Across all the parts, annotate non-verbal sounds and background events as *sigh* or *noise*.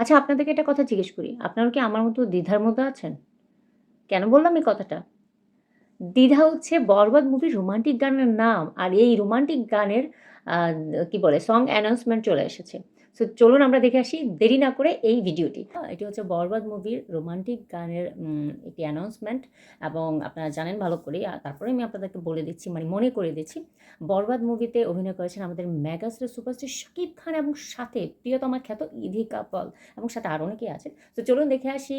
আচ্ছা আপনাদেরকে একটা কথা জিজ্ঞেস করি। আপনারা কি আমার মতো দ্বিধার মধ্যে আছেন? কেন বললাম এই কথাটা? দ্বিধা হচ্ছে 'বরবাদ' মুভির রোমান্টিক গানের নাম। আর এই রোমান্টিক গানের কি বলে সং অ্যানাউন্সমেন্ট চলে এসেছে। সো চলুন আমরা দেখে আসি, দেরি না করে এই ভিডিওটি। এটি হচ্ছে 'বরবাদ' মুভির রোমান্টিক গানের একটি অ্যানাউন্সমেন্ট এবং আপনারা জানেন ভালো করে তারপরে আমি আপনাদেরকে বলে দিচ্ছি মানে মনে করে দিচ্ছি। 'বরবাদ' মুভিতে অভিনয় করেছেন আমাদের মেগাস্টার সুপারস্টার শাকিব খান এবং সাথে প্রিয়তমা খ্যাত ইধিকা পল এবং সাথে আরও অনেকেই আছেন। তো চলুন দেখে আসি,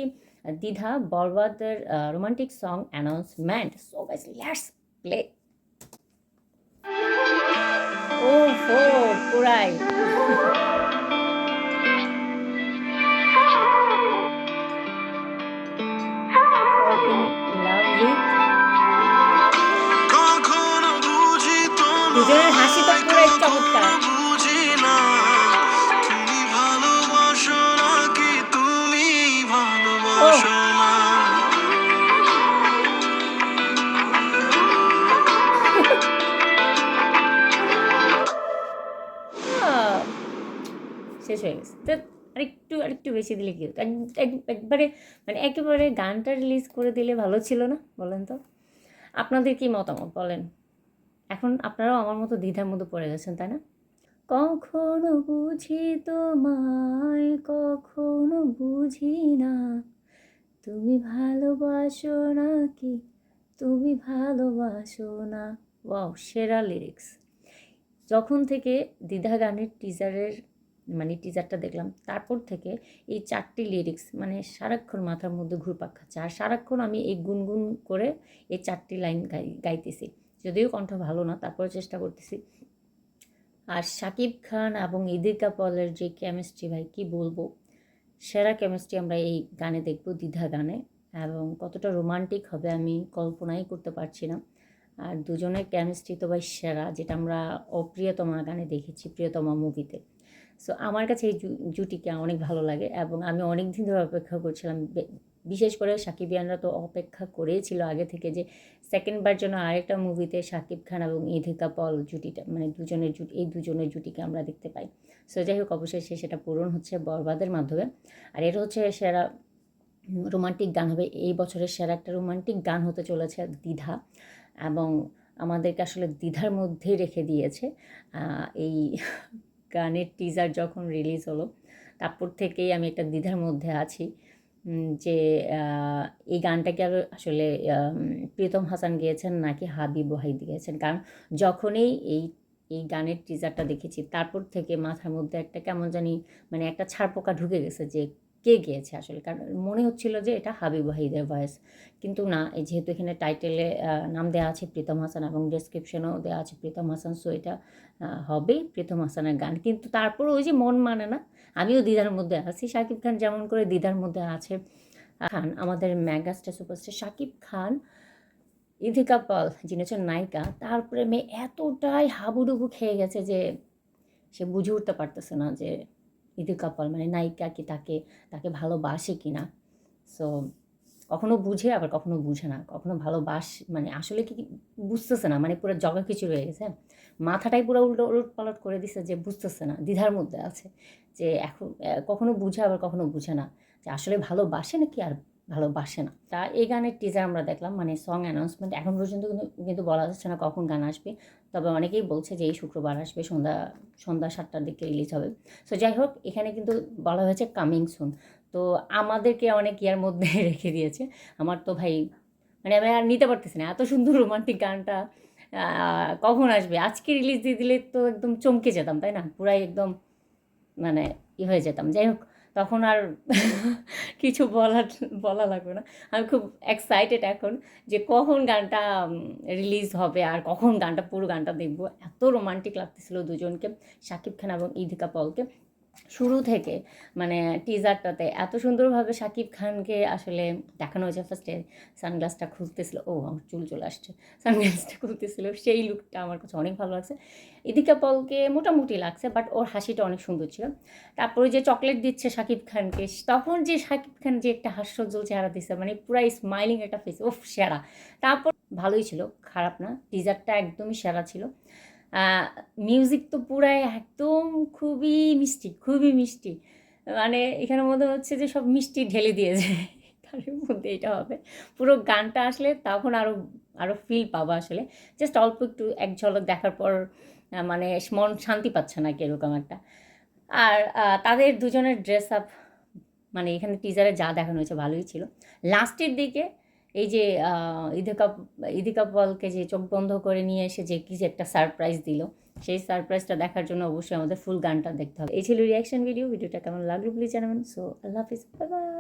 'দ্বিধা' 'বরবাদের' romantic song announcement. So guys let's play. ওহো! পুরাই। দুজনের হাসি তো পুরাই চমৎকার। শেষ হয়ে গেছে। তো আরেকটু, আরেকটু বেশি দিলে কি এক এক একবারে মানে একেবারে গানটা রিলিজ করে দিলে ভালো ছিল না? বলেন তো? আপনাদের কি মতামত বলেন? এখন আপনারাও আমার মতো দ্বিধার মধ্যে পড়ে গেছেন, তাই না? কখনো বুঝি তোমায়, কখনো বুঝি না। তুমি ভালোবাসো নাকি তুমি ভালোবাসো না। ওয়াও! সেরা লিরিক্স। যখন থেকে 'দ্বিধা' গানের টিজারের মানে টিজারটা দেখলাম, তারপর থেকে এই চারটি লিরিক্স মানে সারাক্ষণ মাথার মধ্যে ঘুরপাক খাচ্ছে। আর সারাক্ষণ আমি এই গুনগুন করে এই চারটি লাইন গাই গাইতেছি। যদিও কণ্ঠ ভালো না, তারপরেও চেষ্টা করতেছি। আর শাকিব খান এবং ইদিকা পলের যে কেমিস্ট্রি ভাই কি বলব? সেরা কেমিস্ট্রি আমরা এই গানে দেখব 'দ্বিধা' গানে এবং কতটা রোমান্টিক হবে আমি কল্পনাই করতে পারছি না। আর দুজনের কেমিস্ট্রি তো ভাই সেরা যেটা আমরা ও 'প্রিয়তমা' গানে দেখেছি 'প্রিয়তমা' মুভিতে। সো আমার কাছে এই জুটিকে অনেক ভালো লাগে এবং আমি অনেক দিন ধরে অপেক্ষা করছিলাম। বিশেষ করে সাকিবিয়ানরা তো অপেক্ষা করেই ছিল আগে থেকে যে সেকেন্ড বার যেন আরেকটা মুভিতে সাকিব খান এবং ইধিকা পল জুটিটা মানে দুজনের জুটি এই দুজনের জুটিকে আমরা দেখতে পাই। সো যাই হোক অবশেষে সেটা পূরণ হচ্ছে 'বরবাদের' মাধ্যমে। আর এটা হচ্ছে সেরা রোমান্টিক গান হবে। এই বছরের সেরা একটা রোমান্টিক গান হতে চলেছে 'দ্বিধা' এবং আমাদেরকে আসলে দ্বিধার মধ্যেই রেখে দিয়েছে। এই গানের টিজার যখন রিলিজ হলো, তারপর থেকেই আমি একটা দ্বিধার মধ্যে আছি। যে এই গানটাকে আর আসলে প্রীতম হাসান গিয়েছেন নাকি হাবিব ওয়াহিদ গিয়েছেন? কারণ যখনই এই এই গানের টিজারটা দেখেছি, তারপর থেকে মাথার মধ্যে একটা কেমন জানি মানে একটা ছারপোকা ঢুকে গেছে যে কে গেয়েছে আসলে? কারণ মনে হচ্ছিল যে এটা হাবিব ওয়াহিদের ভয়েস। কিন্তু না, যেহেতু এখানে টাইটেলে নাম দেওয়া আছে প্রীতম হাসান এবং ডেসক্রিপশনেও দেওয়া আছে প্রীতম হাসান। সো এটা আ হবেই প্রীতম হাসানের গান। কিন্তু তারপরেও ওই যে মন মানে না। আমিও দ্বিধার মধ্যে আছি। শাকিব খান যেমন করে দ্বিধার মধ্যে আছে খান আমাদের ম্যাগাস্টার সুপারস্টার শাকিব খান, ইধিকা পল যিনি হচ্ছেন নায়িকা, তার প্রেমে এতটাই হাবুডুবু খেয়ে গেছে যে সে বুঝে উঠতে পারতেছে না যে ইধিকা কাপল মানে নায়িকা কি তাকে তাকে ভালোবাসে কি না সো কখনো বুঝে, আবার কখনো বুঝে না। কখনো ভালোবাস মানে আসলে কি, বুঝতেছে না। মানে পুরো জগা কিছু রয়ে গেছে। মাথাটাই পুরো উল্টো, উলটপালট করে দিছে যে বুঝতেছে না। দ্বিধার মধ্যে আছে। যে এখন কখনো বুঝে, আবার কখনো বুঝে না। যে আসলে ভালোবাসে নাকি আর ভালোবাসে না। তা এই গানের টিজার আমরা দেখলাম মানে সং অ্যানাউন্সমেন্ট এখন পর্যন্ত কিন্তু কিন্তু বলা যাচ্ছে না কখন গান আসবে। তবে অনেকেই বলছে যে এই শুক্রবার আসবে সন্ধ্যা সন্ধ্যা সাতটার দিকে রিলিজ হবে। সো যাই হোক এখানে কিন্তু বলা হয়েছে কামিং সুন। তো আমাদেরকে অনেক ইয়ার মধ্যে *laughs* রেখে দিয়েছে। আমার তো ভাই মানে আমি আর নিতে পারতেছি না। এত সুন্দর রোমান্টিক গানটা কখন আসবে? আজকে রিলিজ দিয়ে দিলে তো একদম চমকে যেতাম, তাই না? পুরাই একদম মানে ই হয়ে যেতাম। যাই হোক তখন আর কিছু বলার, বলা লাগবে না। আমি খুব এক্সাইটেড এখন যে কখন গানটা রিলিজ হবে আর কখন গানটা, পুরো গানটা দেখব। এত রোমান্টিক লাগতেছিল দুজনকে, সাকিব খান এবং ইধিকা পলকে। শুরু থেকে মানে টিজারটাতে এত সুন্দরভাবে শাকিব খানকে আসলে দেখানো হয়েছে ফার্স্টে সানগ্লাসটা খুলতেছিল। ও আমার চুল চলে আসছে। সানগ্লাসটা খুলতেছিল সেই লুকটা আমার কাছে অনেক ভালো লাগছে। ইধিকা পলকে মোটামুটি লাগছে বাট ওর হাসিটা অনেক সুন্দর ছিল। তারপরে যে চকলেট দিচ্ছে শাকিব খানকে তখন যে শাকিব খান যে একটা হাস্যোজ্জ্বল চেহারা দিছে মানে পুরাই স্মাইলিং একটা ফেস ওফ! সেরা। তারপর ভালোই ছিল, খারাপ না। টিজারটা একদমই সেরা ছিল। মিউজিক তো পুরাই একদম খুবই মিষ্টি, খুবই মিষ্টি। মানে এখানে মনে হচ্ছে যে সব মিষ্টি ঢেলে দিয়েছে *laughs* তার মধ্যে এটা হবে। পুরো গানটা আসলে তখন আরও আরও ফিল পাবো আসলে। জাস্ট অল্প একটু এক ঝলক দেখার পর মানে মন শান্তি পাচ্ছে না কি এরকম একটা। আর তাদের দুজনের ড্রেস আপ মানে এখানে টিজারে যা দেখানো হয়েছে ভালোই ছিল। লাস্টের দিকে এই যে ইদিকাপ ইদিকা ইদিকা পলকে যে চোখ বন্ধ করে নিয়ে এসে যে কি যে একটা সারপ্রাইজ দিল, সেই সারপ্রাইজটা দেখার জন্য অবশ্যই আমাদের ফুল গানটা দেখতে হবে। এই ছিল রিয়াকশন ভিডিও ভিডিওটা কেমন লাগল প্লিজ জানাবেন। সো আল্লাহ হাফিজ বাই বাই